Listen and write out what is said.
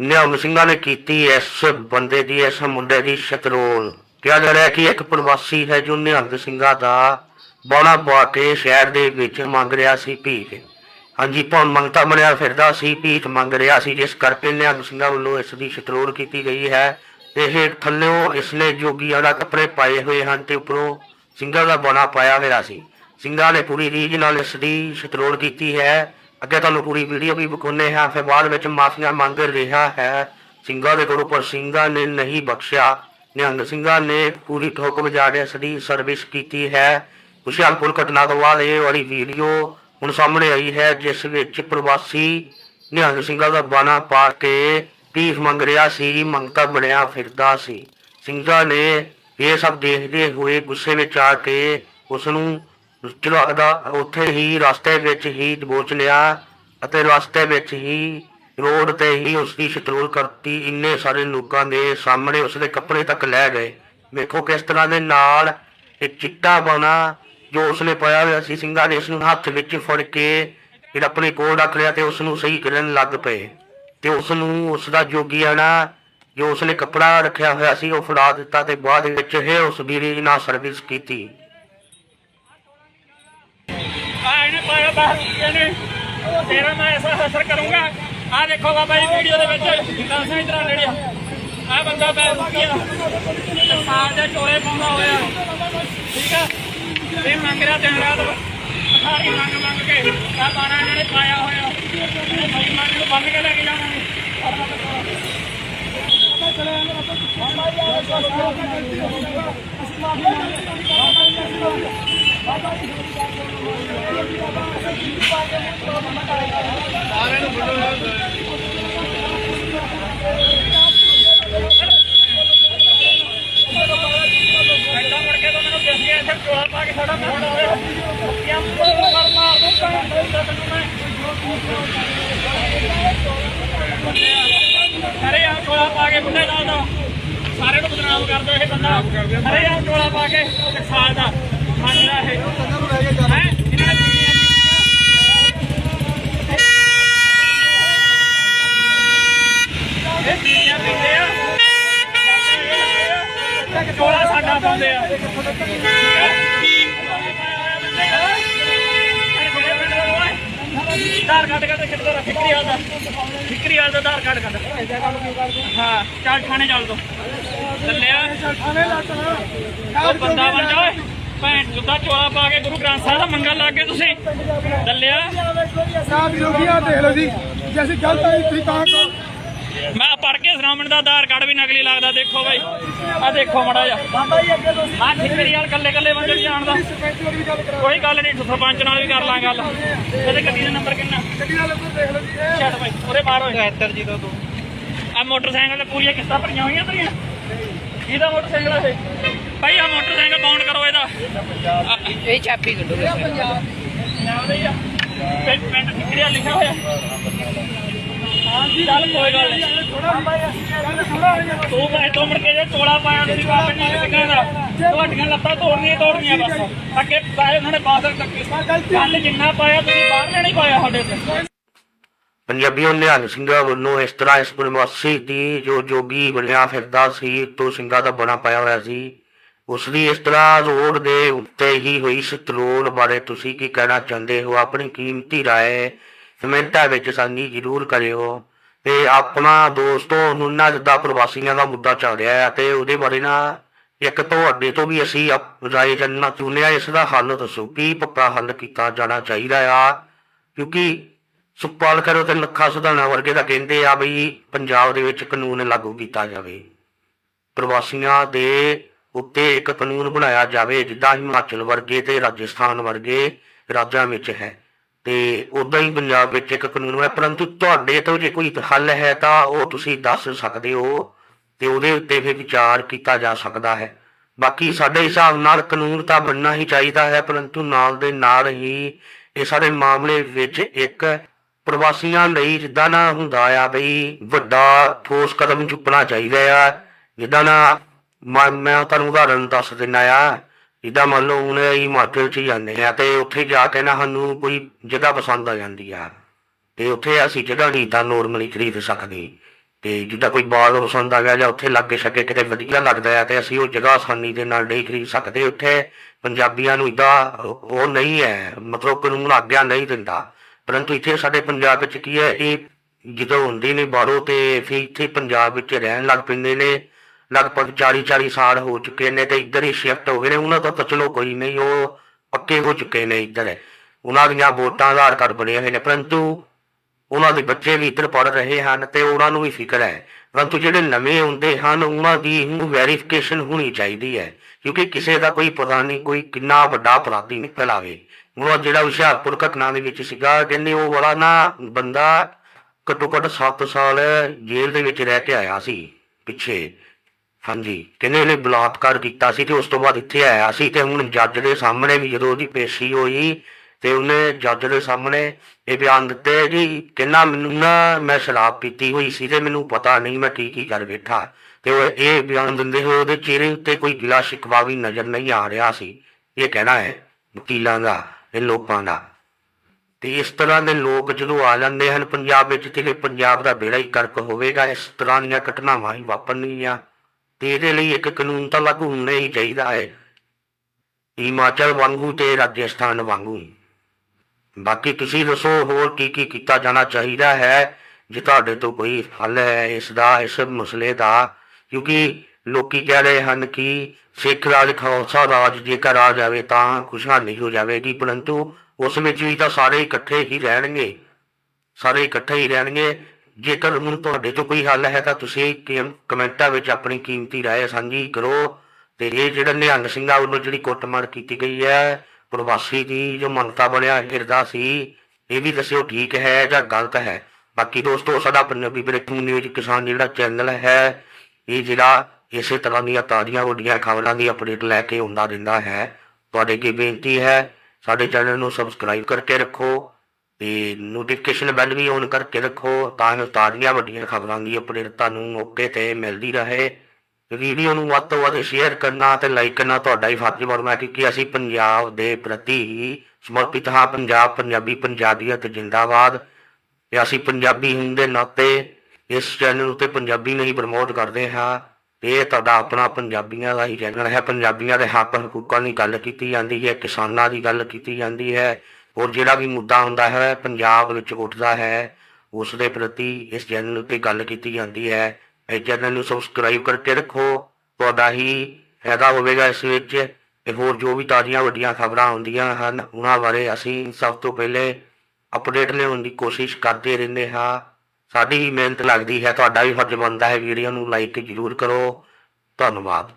ਨਿਹੰਗ ਸਿੰਘਾਂ ਨੇ ਕੀਤੀ ਇਸ ਬੰਦੇ ਦੀ, ਇਸ ਮੁੰਡੇ ਦੀ ਸ਼ਤਰੋਲ। ਕਿਹਾ ਜਾ ਰਿਹਾ ਕਿ ਇੱਕ ਪ੍ਰਵਾਸੀ ਹੈ ਜੋ ਨਿਹੰਗ ਸਿੰਘਾਂ ਦਾ ਬੌਣਾ ਪਾ ਕੇ ਸ਼ਹਿਰ ਦੇ ਵਿੱਚ ਮੰਗ ਰਿਹਾ ਸੀ ਭੀਖ। ਹਾਂਜੀ ਭੌਣ ਮੰਗਤਾ ਬਣਿਆ ਫਿਰਦਾ ਸੀ, ਭੀਖ ਮੰਗ ਰਿਹਾ ਸੀ, ਜਿਸ ਕਰਕੇ ਨਿਹੰਗ ਸਿੰਘਾਂ ਵੱਲੋਂ ਇਸ ਦੀ ਸ਼ਤਰੋਲ ਕੀਤੀ ਗਈ ਹੈ। ਇਹ ਥੱਲਿਓਂ ਇਸਨੇ ਜੋਗੀਆਂ ਦਾ ਕੱਪੜੇ ਪਾਏ ਹੋਏ ਹਨ ਤੇ ਉੱਪਰੋਂ ਸਿੰਘਾਂ ਦਾ ਬੌਣਾ ਪਾਇਆ ਹੋਇਆ ਸੀ। ਸਿੰਘਾਂ ਨੇ ਪੂਰੀ ਰੀਝ ਨਾਲ ਇਸ ਦੀ ਸ਼ਤਰੋਲ ਕੀਤੀ ਹੈ। ਅੱਗੇ ਤੁਹਾਨੂੰ ਪੂਰੀ ਵੀਡੀਓ ਵੀ ਵਿਖਾਉਂਦੇ ਹਾਂ, ਫਿਰ ਬਾਅਦ ਵਿੱਚ ਮਾਫੀਆਂ ਮੰਗ ਰਿਹਾ ਹੈ। ਸਿੰਘਾਂ ਦੇ ਕੋਲੋਂ ਪਰ ਸਿੰਘਾਂ ਨੇ ਨਹੀਂ ਬਖਸ਼ਿਆ। ਨਿਹੰਗ ਸਿੰਘਾਂ ਨੇ ਪੂਰੀ ਠੋਕ ਵਜਾ ਕੇ ਇਸ ਦੀ ਸਰਵਿਸ ਕੀਤੀ ਹੈ। ਹੁਸ਼ਿਆਰਪੁਰ ਘਟਨਾ ਤੋਂ ਬਾਅਦ ਇਹ ਵਾਲੀ ਵੀਡੀਓ ਹੁਣ ਸਾਹਮਣੇ ਆਈ ਹੈ, ਜਿਸ ਵਿੱਚ ਪ੍ਰਵਾਸੀ ਨਿਹੰਗ ਸਿੰਘਾਂ ਦਾ ਬਾਣਾ ਪਾ ਕੇ ਭੀਖ ਮੰਗ ਰਿਹਾ ਸੀ ਮੰਗਤਾ ਬਣਿਆ ਫਿਰਦਾ ਸੀ। ਸਿੰਘਾਂ ਨੇ ਇਹ ਸਭ ਦੇਖਦੇ ਹੋਏ ਗੁੱਸੇ ਵਿੱਚ ਆ ਕੇ ਉਸ ਨੂੰ ਚਲਾਦਾ ਉੱਥੇ ਹੀ ਰਸਤੇ ਵਿੱਚ ਹੀ ਦਬੋਚ ਲਿਆ ਅਤੇ ਰਸਤੇ ਵਿੱਚ ਹੀ ਰੋਡ ਤੇ ਹੀ ਉਸ ਦੀ ਸ਼ਤਰੋਲ ਕਰਤੀ। ਇੰਨੇ ਸਾਰੇ ਲੋਕਾਂ ਦੇ ਸਾਹਮਣੇ ਉਸ ਦੇ ਕੱਪੜੇ ਤੱਕ ਲੈ ਗਏ। ਵੇਖੋ ਕਿਸ ਤਰ੍ਹਾਂ ਦੇ ਨਾਲ ਇਹ ਚਿੱਟਾ ਬਣਾ ਜੋ ਉਸਨੇ ਪਾਇਆ ਹੋਇਆ ਸੀ ਸਿੰਘਾਂ ਨੇ ਇਸ ਨੂੰ ਹੱਥ ਵਿੱਚ ਫੜ ਕੇ ਫਿਰ ਆਪਣੇ ਕੋਲ ਰੱਖ ਲਿਆ ਤੇ ਉਸ ਨੂੰ ਸਹੀ ਕਰਨ ਲੱਗ ਪਏ। ਤੇ ਉਸ ਨੂੰ ਉਸ ਦਾ ਜੋਗੀਆਣਾ ਜੋ ਉਸਨੇ ਕੱਪੜਾ ਰੱਖਿਆ ਹੋਇਆ ਸੀ, ਉਹ ਫੜਾ ਦਿੱਤਾ ਤੇ ਬਾਅਦ ਵਿੱਚ ਇਹ ਉਸ ਵੀਰੇ ਨਾਲ ਸਰਵਿਸ ਕੀਤੀ। ਆ ਇਹਨੇ ਪਾਇਆ ਬਾਹਰ ਇਹਨੇ ਤੇਰਾ ਮੈਂ ਐਸਾ ਅਸਰ ਕਰੂੰਗਾ ਆ ਦੇਖੋ ਬਾਬਾ ਜੀ ਵੀਡੀਓ ਦੇ ਵਿੱਚ ਦੱਸਾਂ ਇਧਰ ਨੇੜੇ ਆ ਬੰਦਾ ਬੈ ਰੁਕਿਆ ਸਾਲ ਦੇ ਚੋਲੇ ਪਾਉਂਦਾ ਹੋਇਆ ਠੀਕ ਆ ਇਹ ਮੰਗ ਰਿਹਾ ਦਿਨ ਰਾਤ ਸਾਰੀ ਮੰਗ ਮੰਗ ਕੇ ਆ ਬਾਣਾ ਇਹਨਾਂ ਨੇ ਪਾਇਆ ਹੋਇਆ ਇਹ ਭਾਈ ਮੰਗ ਨੂੰ ਬੰਨ ਕੇ ਲੈ ਕੇ ਜਾਵਾਂਗੇ ਐਦਾਂ ਮੁੜ ਕੇ ਤਾਂ ਚੋਲਾ ਪਾ ਕੇ ਸਾਡਾ ਹੋਇਆ ਕਿਆ ਮਾਰ ਚੋਲਾ ਪਾ ਕੇ ਬੁੱਢੇ ਨਾਲ ਦਾ ਸਾਰੇ ਨੂੰ ਬਦਨਾਮ ਕਰਦਾ ਇਹ ਬੰਦਾ। ਅਰੇ ਯਾਰ ਚੋਲਾ ਪਾ ਕੇ ਸਾਲ ਦਾ। ਨੇ ਚੋਲਾ ਸਾਡਾ ਪਾਉਂਦੇ ਆ ਆਧਾਰ ਕਾਰਡ ਕੱਢ ਕਿੱਥੇ ਦਾ। ਫਿਕਰੀ ਵਾਲਾ ਫਿਕਰੀ ਵਾਲਾ ਦਾ ਆਧਾਰ ਕਾਰਡ ਕੱਢ ਹਾਂ ਚੱਲ ਥਾਣੇ ਚੱਲ ਦੋ ਚੱਲਿਆ ਉਹ ਬੰਦਾ ਬਣ ਜਾ ਓਏ। ਭੈਣ ਜੁੱਦਾ ਚੋਲਾ ਪਾ ਕੇ ਗੁਰੂ ਗ੍ਰੰਥ ਸਾਹਿਬ ਦਾ ਮੰਗਣ ਲੱਗ ਗਏ ਤੁਸੀਂ। ਚੱਲਿਆ ਸਾਹਿਬ ਵਿਰੋਧੀਆਂ ਦੇਖ ਲਓ ਜੀ ਜੇ ਅਸੀਂ ਗਲਤ ਆਈ ਤੁਸੀਂ ਤਾਂ ਕਹੋ ਮੈਂ ਪੜ ਕੇ ਸੁਣਾਉਣ ਦਾ ਆਧਾਰ ਕਾਰਡ ਵੀ ਨਕਲੀ ਲੱਗਦਾ ਦੇਖੋ ਬਾਈ। ਆ ਦੇਖੋ ਮੜਾ ਜਾ ਬਾਬਾ ਜੀ ਅੱਗੇ ਤੋਂ ਆ ਠਿਕਰੀ ਵਾਲ ਕੱਲੇ ਕੱਲੇ ਬੰਦੇ ਜਾਣਦਾ। ਵੀ ਕਰਾ ਕੋਈ ਗੱਲ ਨਹੀਂ ਸਰਪੰਚ ਨਾਲ ਵੀ ਕਰ ਲਾਂ ਗੱਲ। ਇਹਦੇ ਗੱਡੀ ਦਾ ਨੰਬਰ ਕਿੰਨਾ? ਗੱਡੀ ਵਾਲੇ ਨੂੰ ਦੇਖ ਲਓ ਜੀ ਇਹ ਛੱਡ ਬਾਈ ਉਰੇ ਬਾਹਰ ਹੋਏ 73 ਜੀ ਤੋਂ ਤੂੰ। ਆ ਮੋਟਰਸਾਈਕਲ ਤੇ ਪੂਰੀਆਂ ਕਿਸ਼ਤਾਂ ਭਰੀਆਂ ਹੋਈਆਂ ਤੇਰੀਆਂ? ਇਹਦਾ ਮੋਟਰਸਾਈਕਲ ਆ ਇਹ। ਭਾਈ ਆ ਮੋਟਰਸਾਈਕਲ ਬਾਉਂਡ ਕਰੋ ਇਹਦਾ। ਇਹ ਚਾਬੀ ਕੱਢੋ ਨਾਮ ਦੇ ਆ। ਪਿੰਡ ਪਿੰਡ ਠਿਕਰੀਆ ਲਿਖਿਆ ਹੋਇਆ। ਹਾਂਜੀ। ਚੱਲ ਕੋਈ ਗੱਲ ਨਹੀਂ। ਥੋੜਾ ਹੋ ਤੂੰ ਮੈਂ ਤੋਂ ਮੁੜ ਕੇ ਜੇ ਚੋਲਾ ਪਾਇਆ ਦਾ ਤੁਹਾਡੀਆਂ ਲੱਤਾਂ ਤੋੜਨੀਆਂ ਤੋੜਨੀਆਂ ਬਸ। ਅੱਗੇ ਪਾਏ ਉਹਨਾਂ ਨੇ ਬਾਦਲ ਤੱਕ। ਕੱਲ ਜਿੰਨਾ ਪਾਇਆ ਤੁਸੀਂ ਬਾਹਰ ਨਹੀਂ ਪਾਇਆ ਸਾਡੇ ਤੇ। ਪੰਜਾਬੀਆਂ ਨਿਹੰਗ ਸਿੰਘਾਂ ਵੱਲੋਂ ਇਸ ਤਰ੍ਹਾਂ ਇਸ ਪ੍ਰਵਾਸੀ ਦੀ ਜੋ ਜੋਗੀ ਬਣਿਆ ਫਿਰਦਾ ਸੀ ਤੋਂ ਸਿੰਘਾਂ ਦਾ ਬਣਾ ਪਾਇਆ ਹੋਇਆ ਸੀ। ਉਸ ਦੀ ਇਸ ਤਰ੍ਹਾਂ ਰੋਡ ਦੇ ਉੱਤੇ ਹੀ ਹੋਈ ਸਤਰੋਲ ਬਾਰੇ ਤੁਸੀਂ ਕੀ ਕਹਿਣਾ ਚਾਹੁੰਦੇ ਹੋ? ਆਪਣੀ ਕੀਮਤੀ ਰਾਏ ਕਮੈਂਟਾਂ ਵਿੱਚ ਸਾਂਝੀ ਜ਼ਰੂਰ ਕਰਿਓ। ਤੇ ਆਪਣਾ ਦੋਸਤੋ, ਹੁਣ ਨਾ ਜਿੱਦਾਂ ਪ੍ਰਵਾਸੀਆਂ ਦਾ ਮੁੱਦਾ ਚੱਲ ਰਿਹਾ ਹੈ ਤੇ ਉਹਦੇ ਬਾਰੇ ਨਾ ਇੱਕ ਤੁਹਾਡੇ ਤੋਂ ਵੀ ਅਸੀਂ ਰਾਏ ਜਾਨਣਾ ਚਾਹੁੰਦੇ ਆ ਇਸ ਦਾ ਹੱਲ ਦੱਸੋ, ਕੀ ਪੱਕਾ ਹੱਲ ਕੀਤਾ ਜਾਣਾ ਚਾਹੀਦਾ ਆ? ਕਿਉਂਕਿ ਸੁਪਾਲ ਕਰੋ ਤੇ ਲੱਖਾ ਸੁਧਾਣਾ ਵਰਗੇ ਤਾਂ ਕਹਿੰਦੇ ਆ ਵੀ ਪੰਜਾਬ ਦੇ ਵਿੱਚ ਕਾਨੂੰਨ ਲਾਗੂ ਕੀਤਾ ਜਾਵੇ। ਪ੍ਰਵਾਸੀਆਂ ਦੇ ਉੱਤੇ ਇੱਕ ਕਾਨੂੰਨ ਬਣਾਇਆ ਜਾਵੇ, ਜਿੱਦਾਂ ਹਿਮਾਚਲ ਵਰਗੇ ਤੇ ਰਾਜਸਥਾਨ ਵਰਗੇ ਰਾਜਾਂ ਵਿੱਚ ਹੈ। ਤੇ ਉਦਾਂ ਹੀ ਪੰਜਾਬ ਵਿੱਚ ਇੱਕ ਕਾਨੂੰਨ ਹੈ, ਪਰੰਤੂ ਤੁਹਾਡੇ ਤੋਂ ਜੇ ਕੋਈ ਹੱਲ ਹੈ ਤਾਂ ਉਹ ਤੁਸੀਂ ਦੱਸ ਸਕਦੇ ਹੋ ਤੇ ਉਹਦੇ ਉੱਤੇ ਫਿਰ ਵਿਚਾਰ ਕੀਤਾ ਜਾ ਸਕਦਾ ਹੈ। ਬਾਕੀ ਸਾਡੇ ਹਿਸਾਬ ਨਾਲ ਕਾਨੂੰਨ ਤਾਂ ਬਣਨਾ ਹੀ ਚਾਹੀਦਾ ਹੈ, ਪਰੰਤੂ ਨਾਲ ਦੇ ਨਾਲ ਹੀ ਇਹ ਸਾਰੇ ਮਾਮਲੇ ਵਿੱਚ ਇੱਕ ਪ੍ਰਵਾਸੀਆਂ ਲਈ ਜਿੱਦਾਂ ਨਾ ਹੁੰਦਾ ਆ ਬਈ ਵੱਡਾ ਠੋਸ ਕਦਮ ਚੁੱਕਣਾ ਚਾਹੀਦਾ ਆ। ਜਿੱਦਾਂ ਨਾ ਮੈਂ ਮੈਂ ਤੁਹਾਨੂੰ ਉਦਾਹਰਨ ਦੱਸ ਦਿੰਦਾ ਆ। ਜਿੱਦਾਂ ਮੰਨ ਲਓ ਹੁਣ ਅਸੀਂ ਹਿਮਾਚਲ ਚ ਜਾਂਦੇ ਆ ਤੇ ਉੱਥੇ ਜਾ ਕੇ ਨਾ ਸਾਨੂੰ ਕੋਈ ਜਗ੍ਹਾ ਪਸੰਦ ਆ ਜਾਂਦੀ ਆ। ਤੇ ਉੱਥੇ ਅਸੀਂ ਜਗ੍ਹਾ ਨਹੀਂ ਤਾਂ ਨੋਰਮਲੀ ਖਰੀਦ ਸਕਦੇ। ਤੇ ਜਿੱਦਾਂ ਕੋਈ ਬਾਲ ਪਸੰਦ ਆ ਗਿਆ ਜਾਂ ਉੱਥੇ ਲਾਗੇ ਛੱਗੇ ਕਿਤੇ ਵਧੀਆ ਲੱਗਦਾ ਹੈ ਤੇ ਅਸੀਂ ਉਹ ਜਗ੍ਹਾ ਆਸਾਨੀ ਦੇ ਨਾਲ ਨਹੀਂ ਖਰੀਦ ਸਕਦੇ। ਉੱਥੇ ਪੰਜਾਬੀਆਂ ਨੂੰ ਇਦਾਂ ਉਹ ਨਹੀਂ ਹੈ, ਮਤਲਬ ਕਾਨੂੰਨ ਆਗਿਆ ਨਹੀਂ ਦਿੰਦਾ। ਪਰੰਤੂ ਇੱਥੇ ਸਾਡੇ ਪੰਜਾਬ ਵਿੱਚ ਕੀ ਹੈ, ਇਹ ਜਦੋਂ ਹੁੰਦੀ ਨੇ ਬਾਹਰੋਂ ਤੇ ਫਿਰ ਇੱਥੇ ਪੰਜਾਬ ਵਿੱਚ ਰਹਿਣ ਲੱਗ ਪੈਂਦੇ ਨੇ, ਲਗਭਗ 40 40 ਸਾਲ ਹੋ ਚੁੱਕੇ ਨੇ ਤੇ ਇੱਧਰ ਹੀ ਸ਼ਿਫਟ ਹੋ ਗਏ ਨੇ, ਉਹਨਾਂ ਦਾ ਤਾਂ ਚਲੋ ਕੋਈ ਨਹੀਂ, ਉਹ ਪੱਕੇ ਹੋ ਚੁੱਕੇ ਨੇ ਇੱਧਰ। ਉਹਨਾਂ ਦੀਆਂ ਵੋਟਾਂ ਆਧਾਰ ਕਾਰਡ ਬਣੇ ਹੋਏ ਨੇ, ਪਰੰਤੂ ਉਹਨਾਂ ਦੇ ਬੱਚੇ ਵੀ ਇੱਧਰ ਪੜ ਰਹੇ ਹਨ ਤੇ ਉਹਨਾਂ ਨੂੰ ਵੀ ਫਿਕਰ ਹੈ। ਪਰੰਤੂ ਜਿਹੜੇ ਨਵੇਂ ਹੁੰਦੇ ਹਨ, ਉਹਨਾਂ ਦੀ ਵੈਰੀਫਿਕੇਸ਼ਨ ਹੋਣੀ ਚਾਹੀਦੀ ਹੈ, ਕਿਉਂਕਿ ਕਿਸੇ ਦਾ ਕੋਈ ਪਤਾ ਨਹੀਂ, ਕੋਈ ਕਿੰਨਾ ਵੱਡਾ ਅਪਰਾਧੀ ਨਿਕਲ ਆਵੇ। ਉਹ ਜਿਹੜਾ ਹੁਸ਼ਿਆਰਪੁਰ ਘਟਨਾ ਦੇ ਵਿੱਚ ਸੀਗਾ, ਕਹਿੰਦੇ ਉਹ ਵਾਲਾ ਨਾ ਬੰਦਾ ਘੱਟੋ ਘੱਟ 7 ਸਾਲ ਜੇਲ੍ਹ ਦੇ ਵਿੱਚ ਰਹਿ ਕੇ ਆਇਆ ਸੀ, ਪਿੱਛੇ। ਹਾਂਜੀ, ਕਹਿੰਦੇ ਇਹਨੇ ਬਲਾਤਕਾਰ ਕੀਤਾ ਸੀ ਤੇ ਉਸ ਤੋਂ ਬਾਅਦ ਇੱਥੇ ਆਇਆ ਸੀ ਤੇ ਹੁਣ ਜੱਜ ਦੇ ਸਾਹਮਣੇ ਵੀ ਜਦੋਂ ਉਹਦੀ ਪੇਸ਼ੀ ਹੋਈ ਤੇ ਉਹਨੇ ਜੱਜ ਦੇ ਸਾਹਮਣੇ ਇਹ ਬਿਆਨ ਦਿੱਤੇ, ਜੀ, ਕਹਿੰਦਾ ਮੈਨੂੰ ਨਾ, ਮੈਂ ਸ਼ਰਾਬ ਪੀਤੀ ਹੋਈ ਸੀ ਤੇ ਮੈਨੂੰ ਪਤਾ ਨਹੀਂ ਮੈਂ ਕੀ ਕੀ ਕਰ ਬੈਠਾ। ਤੇ ਉਹ ਇਹ ਬਿਆਨ ਦਿੰਦੇ ਹੋਏ ਉਹਦੇ ਚਿਹਰੇ ਉੱਤੇ ਕੋਈ ਗਿਲਾ ਸ਼ਿਕਵਾ ਵੀ ਨਜ਼ਰ ਨਹੀਂ ਆ ਰਿਹਾ ਸੀ। ਇਹ ਕਹਿਣਾ ਹੈ ਵਕੀਲਾਂ ਦਾ। ਇਹ ਲੋਕਾਂ ਦਾ। ਤੇ ਇਸ ਤਰ੍ਹਾਂ ਦੇ ਲੋਕ ਜਦੋਂ ਆ ਜਾਂਦੇ ਹਨ, ਪੰਜਾਬ ਵਿੱਚ ਤੇ ਪੰਜਾਬ ਦਾ ਬੇੜਾ ਹੀ ਕਰਕ ਹੋਵੇਗਾ, ਇਸ ਤਰ੍ਹਾਂ ਦੀਆਂ ਘਟਨਾਵਾਂ ਹੀ ਵਾਪਰਨਗੀਆਂ ਤੇ ਇਹਦੇ ਲਈ ਇੱਕ ਕਾਨੂੰਨ ਤਾਂ ਲਾਗੂ ਹੋਣਾ ਹੀ ਚਾਹੀਦਾ ਹੈ। ਹਿਮਾਚਲ ਵਾਂਗੂ ਤੇ ਰਾਜਸਥਾਨ ਵਾਂਗੂ। ਬਾਕੀ ਤੁਸੀਂ ਦੱਸੋ, ਹੋਰ ਕੀ ਕੀ ਕੀਤਾ ਜਾਣਾ ਚਾਹੀਦਾ ਹੈ, ਜੇ ਤੁਹਾਡੇ ਤੋਂ ਕੋਈ ਹੱਲ ਹੈ ਇਸ ਦਾ, ਇਸ ਮਸਲੇ ਦਾ? ਕਿਉਂਕਿ ਲੋਕੀ ਕਹਿ ਰਹੇ ਹਨ ਕਿ ਸਿੱਖ ਰਾਜ ਖਾਲਸਾ ਰਾਜ ਜੇਕਰ ਆ ਜਾਵੇ ਤਾਂ ਖੁਸ਼ਹਾਲੀ ਹੋ ਜਾਵੇਗੀ ਪਰੰਤੂ ਉਸ ਵਿੱਚ ਵੀ ਤਾਂ ਸਾਰੇ ਇਕੱਠੇ ਹੀ ਰਹਿਣਗੇ ਸਾਰੇ ਇਕੱਠੇ ਹੀ ਰਹਿਣਗੇ ਜੇਕਰ ਹੁਣ ਤੁਹਾਡੇ ਤੋਂ ਕੋਈ ਹੱਲ ਹੈ ਤਾਂ ਤੁਸੀਂ ਕਿ- ਕਮੈਂਟਾਂ ਵਿੱਚ ਆਪਣੀ ਕੀਮਤੀ رائے ਸਾਂਝੀ ਕਰੋ ਤੇ ਇਹ ਜਿਹੜਾ ਨਿਹੰਗ ਸਿੰਘਾਂ ਵੱਲੋਂ ਜਿਹੜੀ ਕੁੱਟਮਾਰ ਕੀਤੀ ਗਈ ਹੈ ਪ੍ਰਵਾਸੀ ਦੀ ਜੋ ਮੰਨਤਾ ਬਣਿਆ ਹਿਰਦਾ ਸੀ ਇਹ ਵੀ ਦੱਸਿਓ ਠੀਕ ਹੈ ਜਾਂ ਗਲਤ ਹੈ ਬਾਕੀ ਦੋਸਤੋ ਸਾਡਾ ਪੰਜਾਬੀ ਬ੍ਰੇਕਿੰਗ ਨਿਊਜ਼ ਕਿਸਾਨ ਜਿਹੜਾ ਚੈਨਲ ਹੈ ਇਹ ਜਿਹੜਾ ਇਸੇ ਤਰ੍ਹਾਂ ਦੀਆਂ ਤਾਜ਼ੀਆਂ ਵੱਡੀਆਂ ਖਬਰਾਂ ਦੀ ਅਪਡੇਟ ਲੈ ਕੇ ਆਉਂਦਾ ਰਹਿੰਦਾ ਹੈ। ਤੁਹਾਡੇ ਕੀ ਬੇਨਤੀ ਹੈ, ਸਾਡੇ ਚੈਨਲ ਨੂੰ ਸਬਸਕ੍ਰਾਈਬ ਕਰਕੇ ਰੱਖੋ ਤੇ ਨੋਟੀਫਿਕੇਸ਼ਨ ਬੈਲ ਵੀ ਔਨ ਕਰਕੇ ਰੱਖੋ ਤਾਂ ਜੋ ਤਾਜ਼ੀਆਂ ਵੱਡੀਆਂ ਖਬਰਾਂ ਦੀ ਅਪਡੇਟ ਤੁਹਾਨੂੰ ਮੌਕੇ ਤੇ ਮਿਲਦੀ ਰਹੇ। ਵੀਡੀਓ ਨੂੰ ਵੱਧ ਤੋਂ ਵੱਧ ਸ਼ੇਅਰ ਕਰਨਾ ਤੇ ਲਾਈਕ ਕਰਨਾ ਤੁਹਾਡਾ ਹੀ ਫਰਜ਼ ਬਣਦਾ ਕਿਉਂਕਿ ਅਸੀਂ ਪੰਜਾਬ ਦੇ ਪ੍ਰਤੀ ਹੀ ਸਮਰਪਿਤ ਹਾਂ। ਪੰਜਾਬ ਪੰਜਾਬੀ ਪੰਜਾਬੀਅਤ ਜਿੰਦਾਬਾਦ ਤੇ ਅਸੀਂ ਪੰਜਾਬੀ ਹੋਣ ਦੇ ਨਾਤੇ ਇਸ ਚੈਨਲ ਉੱਤੇ ਪੰਜਾਬੀ ਨਹੀਂ ਪ੍ਰਮੋਟ ਕਰਦੇ ਹਾਂ। ਇਹ ਤੁਹਾਡਾ ਆਪਣਾ ਪੰਜਾਬੀਆਂ ਦਾ ਹੀ ਚੈਨਲ ਹੈ। ਪੰਜਾਬੀਆਂ ਦੇ ਹੱਕ ਹਕੂਕਾਂ ਦੀ ਗੱਲ ਕੀਤੀ ਜਾਂਦੀ ਹੈ, ਕਿਸਾਨਾਂ ਦੀ ਗੱਲ ਕੀਤੀ ਜਾਂਦੀ ਹੈ। ਔਰ ਜਿਹੜਾ ਵੀ ਮੁੱਦਾ ਹੁੰਦਾ ਹੈ, ਪੰਜਾਬ ਵਿੱਚ ਉੱਠਦਾ ਹੈ ਉਸ ਦੇ ਪ੍ਰਤੀ ਇਸ ਚੈਨਲ ਉੱਤੇ ਗੱਲ ਕੀਤੀ ਜਾਂਦੀ ਹੈ। ਇਸ ਚੈਨਲ ਨੂੰ ਸਬਸਕ੍ਰਾਈਬ ਕਰਕੇ ਰੱਖੋ। ਤੁਹਾਡਾ ਹੀ ਫਾਇਦਾ ਹੋਵੇਗਾ ਇਸ ਵਿੱਚ। ਤੇ ਹੋਰ ਜੋ ਵੀ ਤਾਜ਼ੀਆਂ ਵੱਡੀਆਂ ਖਬਰਾਂ ਹੁੰਦੀਆਂ ਹਨ, ਉਹਨਾਂ ਬਾਰੇ ਅਸੀਂ ਸਭ ਤੋਂ ਪਹਿਲੇ ਅਪਡੇਟ ਲਿਆਉਣ ਦੀ ਕੋਸ਼ਿਸ਼ ਕਰਦੇ ਰਹਿੰਦੇ ਹਾਂ। ਸਾਡੀ ਹੀ ਮਿਹਨਤ ਲੱਗਦੀ ਹੈ, ਤੁਹਾਡਾ ਵੀ ਫਰਜ਼ ਬਣਦਾ ਹੈ ਵੀਡੀਓ ਨੂੰ ਲਾਈਕ ਜ਼ਰੂਰ ਕਰੋ, ਧੰਨਵਾਦ।